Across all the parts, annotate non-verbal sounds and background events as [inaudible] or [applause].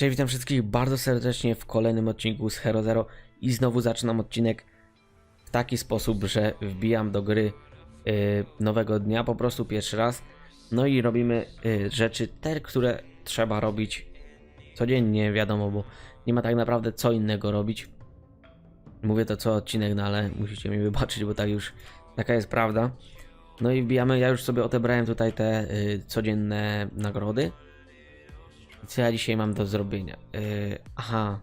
Cześć, witam wszystkich bardzo serdecznie w kolejnym odcinku z Hero Zero i znowu zaczynam odcinek w taki sposób, że wbijam do gry y, nowego dnia po prostu pierwszy raz. No i robimy y, rzeczy te, które trzeba robić codziennie, wiadomo, bo nie ma tak naprawdę co innego robić. Mówię to co odcinek, no ale musicie mi wybaczyć, bo tak już taka jest prawda. No i wbijamy, ja już sobie odebrałem tutaj te y, codzienne nagrody. Co ja dzisiaj mam do zrobienia? Yy, aha.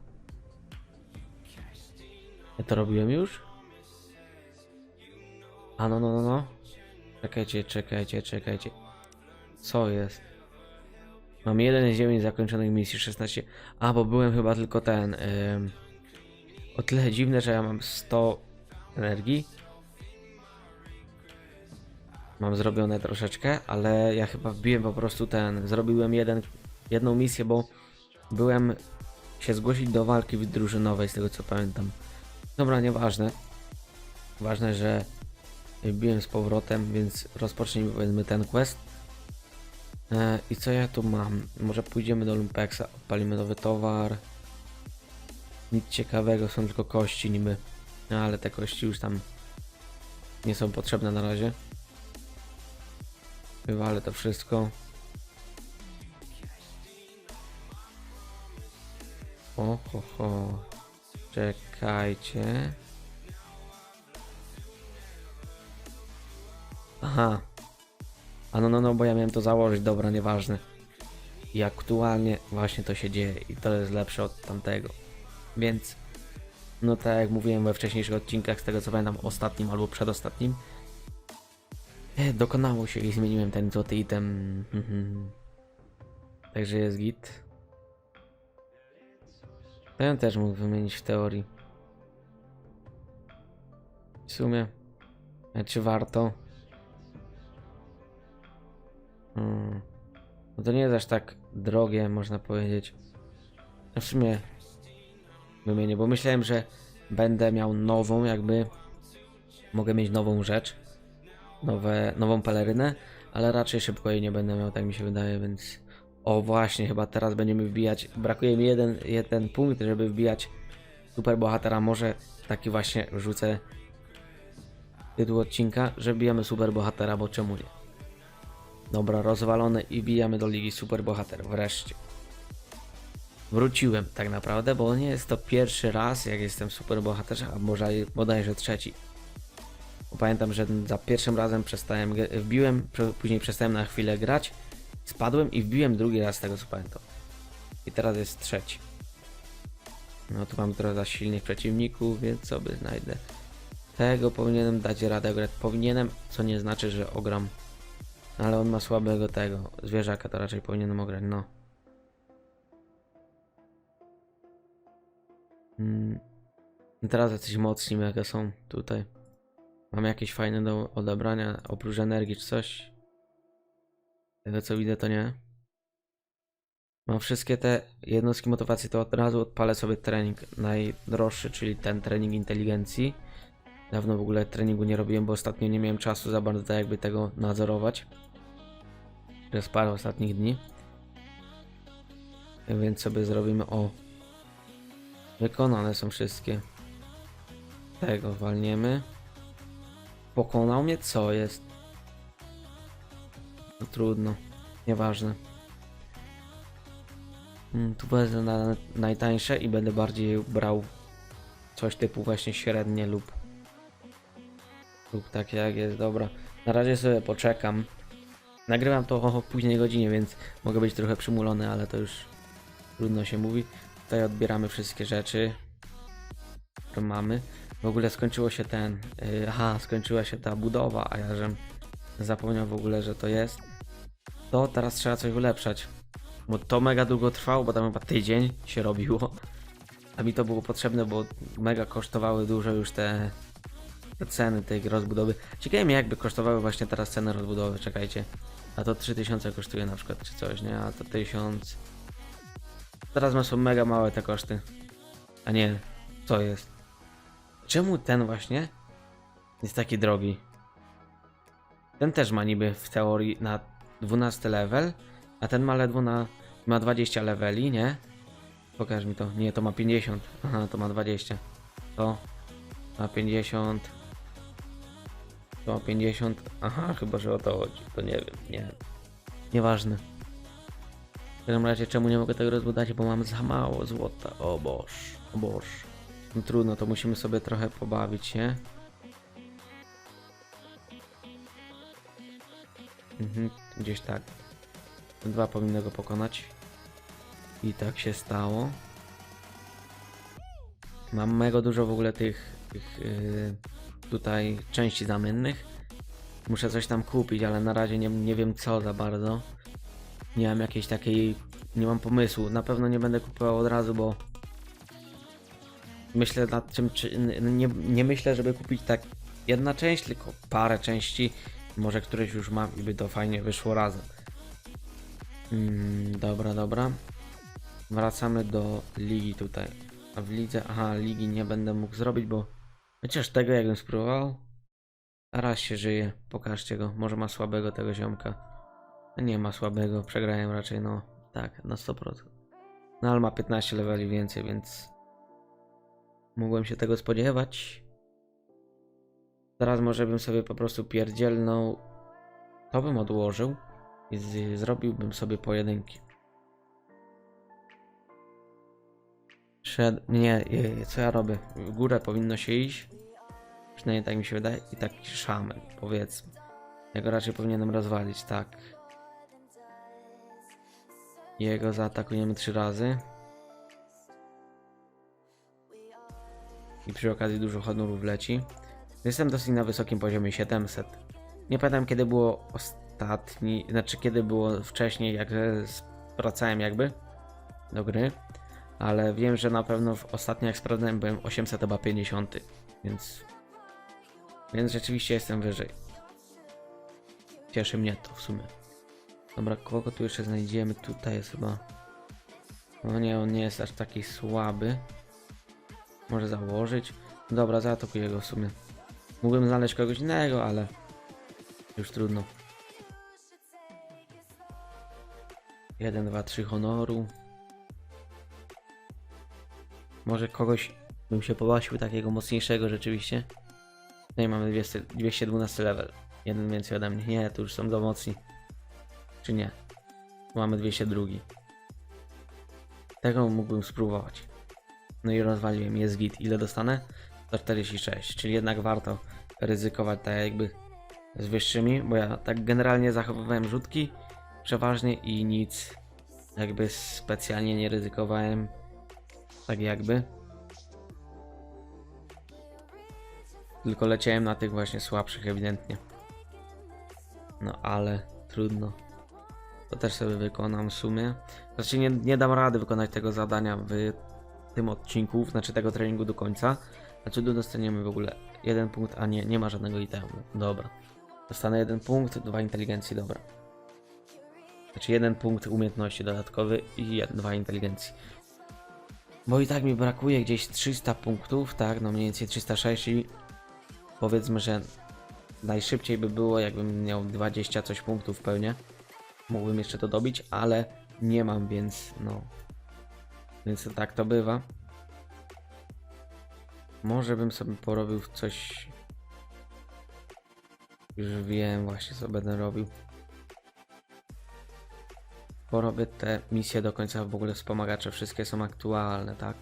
Ja to robiłem już? A no, no, no, no. Czekajcie, czekajcie, czekajcie. Co jest? Mam jeden z 9 zakończonych misji, 16. A, bo byłem chyba tylko ten. Yy, o tyle dziwne, że ja mam 100 energii. Mam zrobione troszeczkę, ale ja chyba wbiłem po prostu ten. Zrobiłem jeden jedną misję, bo byłem się zgłosić do walki drużynowej, z tego co pamiętam. Dobra, nieważne. Ważne, że wbiłem z powrotem, więc rozpocznijmy powiedzmy ten quest. E, I co ja tu mam? Może pójdziemy do Lumpexa, odpalimy nowy towar. Nic ciekawego, są tylko kości niby. No, ale te kości już tam nie są potrzebne na razie. Wywalę to wszystko. O, ho. Czekajcie. Aha. A no, no, no, bo ja miałem to założyć, dobra, nieważne. I aktualnie właśnie to się dzieje i to jest lepsze od tamtego. Więc, no tak jak mówiłem we wcześniejszych odcinkach, z tego co pamiętam, ostatnim albo przedostatnim, e, dokonało się i zmieniłem ten złoty item. Mhm. Także jest git. Ja też mógł wymienić w teorii. W sumie. A czy warto? Hmm. No to nie jest aż tak drogie, można powiedzieć. No w sumie wymienię, bo myślałem, że będę miał nową, jakby mogę mieć nową rzecz, nowe, nową pelerynę, ale raczej szybko jej nie będę miał, tak mi się wydaje, więc o właśnie, chyba teraz będziemy wbijać. Brakuje mi jeden, jeden punkt, żeby wbijać super bohatera. Może taki właśnie rzucę tytuł odcinka, że bijamy super bohatera, bo czemu nie? Dobra, rozwalony i bijamy do ligi super bohater. Wreszcie. Wróciłem tak naprawdę, bo nie jest to pierwszy raz, jak jestem super bohaterze, a może bodajże trzeci. Pamiętam, że za pierwszym razem przestałem, wbiłem, później przestałem na chwilę grać Spadłem i wbiłem drugi raz z tego co pamiętam. I teraz jest trzeci. No tu mam trochę za silnych przeciwników, więc sobie znajdę. Tego powinienem dać radę grać. Powinienem, co nie znaczy, że ogram. Ale on ma słabego tego. Zwierzaka to raczej powinienem ograć, no. Mm. I Teraz jacyś mocni mega są tutaj. Mam jakieś fajne do odebrania, oprócz energii czy coś. Tego co widzę to nie. Mam wszystkie te jednostki motywacji, to od razu odpalę sobie trening najdroższy, czyli ten trening inteligencji. Dawno w ogóle treningu nie robiłem, bo ostatnio nie miałem czasu za bardzo tak jakby tego nadzorować. Przez parę ostatnich dni. Więc sobie zrobimy o. Wykonane są wszystkie. Tego walniemy. Pokonał mnie? Co jest? No trudno, nieważne. Mm, Tu wezmę na najtańsze i będę bardziej brał coś typu właśnie średnie lub lub takie jak jest, dobra. Na razie sobie poczekam. Nagrywam to o późnej godzinie, więc mogę być trochę przymulony, ale to już trudno się mówi. Tutaj odbieramy wszystkie rzeczy, które mamy. W ogóle skończyło się ten, yy, aha, skończyła się ta budowa, a ja żem zapomniał w ogóle, że to jest. To teraz trzeba coś ulepszać. Bo to mega długo trwało, bo tam chyba tydzień się robiło. A mi to było potrzebne, bo mega kosztowały dużo już te, te ceny tej rozbudowy. Ciekawe mnie jakby kosztowały właśnie teraz ceny rozbudowy, czekajcie. A to 3000 kosztuje na przykład, czy coś, nie? A to 1000. Teraz są mega małe te koszty. A nie, co jest? Czemu ten właśnie jest taki drogi? Ten też ma niby w teorii na 12 level, a ten ma ledwo na. ma 20 leveli, nie? Pokaż mi to. Nie, to ma 50. [laughs] Aha, to ma 20. To ma 50. To ma 50. Aha, chyba, że o to chodzi. To nie wiem, nie. Nieważne. W każdym razie, czemu nie mogę tego rozbudować? Bo mam za mało złota. O boż, o boż. No trudno, to musimy sobie trochę pobawić się. Mhm, gdzieś tak. Dwa powinny go pokonać. I tak się stało. Mam mega dużo w ogóle tych, tych yy, tutaj części zamiennych. Muszę coś tam kupić, ale na razie nie, nie wiem co za bardzo. Nie mam jakiejś takiej. Nie mam pomysłu. Na pewno nie będę kupował od razu, bo myślę nad czym. Czy, nie, nie myślę, żeby kupić tak jedna część, tylko parę części. Może któreś już mam i by to fajnie wyszło razem. Mm, dobra, dobra. Wracamy do ligi tutaj. A w lidze, aha, ligi nie będę mógł zrobić, bo chociaż tego jakbym spróbował. Raz się żyje, pokażcie go. Może ma słabego tego ziomka. Nie ma słabego, przegrałem raczej, no tak, na 100%. No ale ma 15 leveli więcej, więc mogłem się tego spodziewać. Teraz może bym sobie po prostu pierdzielnął. To bym odłożył i zrobiłbym sobie pojedynki. Szed... Nie, co ja robię? W górę powinno się iść. Przynajmniej tak mi się wydaje. I taki szaman, powiedzmy. Ja go raczej powinienem rozwalić, tak. Jego zaatakujemy trzy razy. I przy okazji dużo honorów leci. Jestem dosyć na wysokim poziomie 700. Nie pamiętam kiedy było ostatni, znaczy kiedy było wcześniej, jak wracałem jakby do gry. Ale wiem, że na pewno w ostatnio jak sprawdzałem byłem 800 chyba 50, więc więc rzeczywiście jestem wyżej. Cieszy mnie to w sumie. Dobra, kogo tu jeszcze znajdziemy? Tutaj jest chyba. No nie, on nie jest aż taki słaby. Może założyć. Dobra, zaatakuję go w sumie. Mógłbym znaleźć kogoś innego, ale już trudno. 1, 2, 3 honoru. Może kogoś bym się połasił takiego mocniejszego rzeczywiście. I mamy 200, 212 level. Jeden więcej ode mnie. Nie, tu już są za mocni. Czy nie? Tu mamy 202. Tego mógłbym spróbować. No i rozwaliłem. Jest git. Ile dostanę? 146. Czyli jednak warto ryzykować tak jakby z wyższymi, bo ja tak generalnie zachowywałem rzutki przeważnie i nic jakby specjalnie nie ryzykowałem. Tak jakby. Tylko leciałem na tych właśnie słabszych ewidentnie. No ale trudno. To też sobie wykonam w sumie. Znaczy nie, nie dam rady wykonać tego zadania w tym odcinku, znaczy tego treningu do końca. Znaczy tu dostaniemy w ogóle jeden punkt, a nie, nie ma żadnego itemu. Dobra. Dostanę jeden punkt, dwa inteligencji, dobra. Znaczy jeden punkt umiejętności dodatkowy i dwa inteligencji. Bo i tak mi brakuje gdzieś 300 punktów, tak, no mniej więcej 306 i powiedzmy, że najszybciej by było jakbym miał 20 coś punktów pełnie. Mógłbym jeszcze to dobić, ale nie mam, więc no. Więc tak to bywa. Może bym sobie porobił coś. Już wiem właśnie co będę robił. Porobię te misje do końca w ogóle wspomagacze. Wszystkie są aktualne, tak?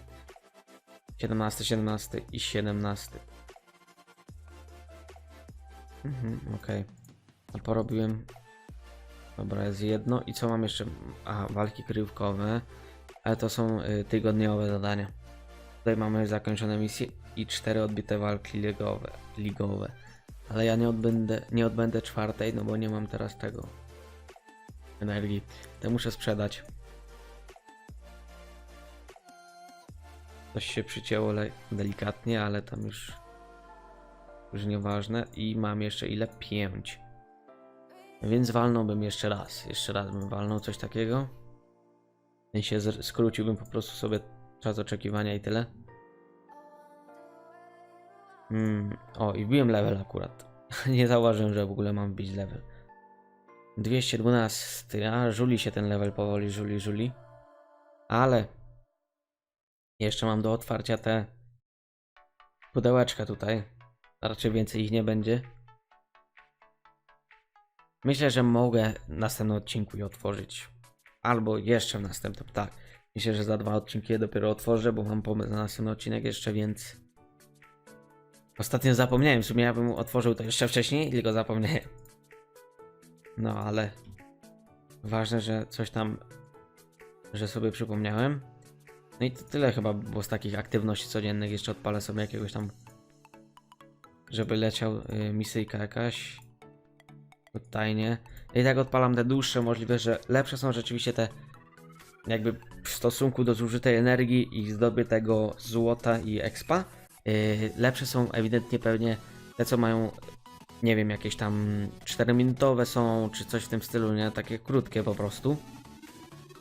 17, 17 i 17. Mhm, okej. A porobiłem. Dobra, jest jedno. I co mam jeszcze? Aha, walki kryjówkowe. Ale to są y, tygodniowe zadania. Tutaj mamy zakończone misje i cztery odbite walki ligowe. ligowe. Ale ja nie odbędę, nie odbędę czwartej, no bo nie mam teraz tego energii. Te muszę sprzedać. Coś się przycięło delikatnie, ale tam już już nieważne. I mam jeszcze ile? 5. Więc walnąłbym jeszcze raz. Jeszcze raz bym walnął coś takiego. Się zr- skróciłbym po prostu sobie czas oczekiwania i tyle. Mm, o, i wbiłem level akurat. [laughs] Nie zauważyłem, że w ogóle mam wbić level. 212, a żuli się ten level powoli, żuli, żuli. Ale Jeszcze mam do otwarcia te pudełeczka tutaj. Raczej więcej ich nie będzie. Myślę, że mogę w następnym odcinku je otworzyć. Albo jeszcze w następnym, tak. Myślę, że za dwa odcinki je dopiero otworzę, bo mam pomysł na następny odcinek jeszcze, więc... Ostatnio zapomniałem, w sumie ja bym otworzył to jeszcze wcześniej, [laughs] tylko zapomniałem. No, ale... Ważne, że coś tam... Że sobie przypomniałem. No i to tyle chyba było z takich aktywności codziennych. Jeszcze odpalę sobie jakiegoś tam... Żeby leciał y, misyjka jakaś. Tutaj nie. I tak odpalam te dłuższe, możliwe, że lepsze są rzeczywiście te jakby w stosunku do zużytej energii i zdobytego złota i expa. Yy, lepsze są ewidentnie pewnie te, co mają, nie wiem, jakieś tam 4-minutowe są, czy coś w tym stylu, nie? Takie krótkie po prostu.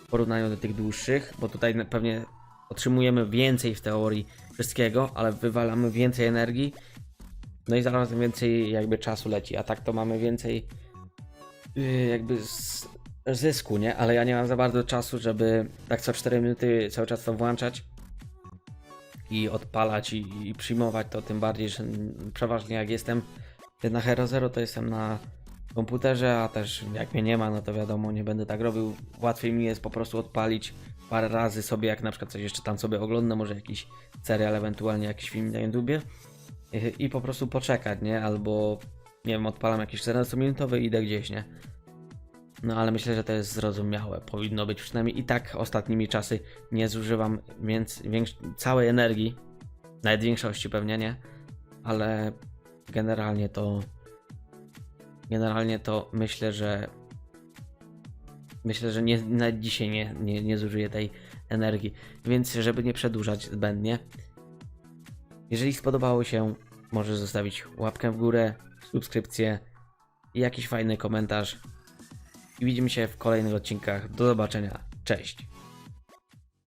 W porównaniu do tych dłuższych, bo tutaj pewnie otrzymujemy więcej w teorii wszystkiego, ale wywalamy więcej energii. No i zarazem więcej jakby czasu leci, a tak to mamy więcej yy, jakby zysku, nie? Ale ja nie mam za bardzo czasu, żeby tak co 4 minuty cały czas to włączać i odpalać i, i przyjmować to, tym bardziej, że przeważnie jak jestem na Hero Zero, to jestem na komputerze, a też jak mnie nie ma, no to wiadomo, nie będę tak robił. Łatwiej mi jest po prostu odpalić parę razy sobie, jak na przykład coś jeszcze tam sobie oglądam, może jakiś serial, ewentualnie jakiś film na YouTubie i po prostu poczekać, nie? Albo nie wiem, odpalam jakiś 14-minutowy i idę gdzieś, nie? No ale myślę, że to jest zrozumiałe. Powinno być przynajmniej i tak ostatnimi czasy nie zużywam więc całej energii. Nawet większości pewnie nie. Ale generalnie to. Generalnie to myślę, że. Myślę, że nie, nawet dzisiaj nie, nie, nie zużyję tej energii. Więc, żeby nie przedłużać zbędnie. Jeżeli spodobało się, możesz zostawić łapkę w górę, subskrypcję i jakiś fajny komentarz i widzimy się w kolejnych odcinkach. Do zobaczenia. Cześć.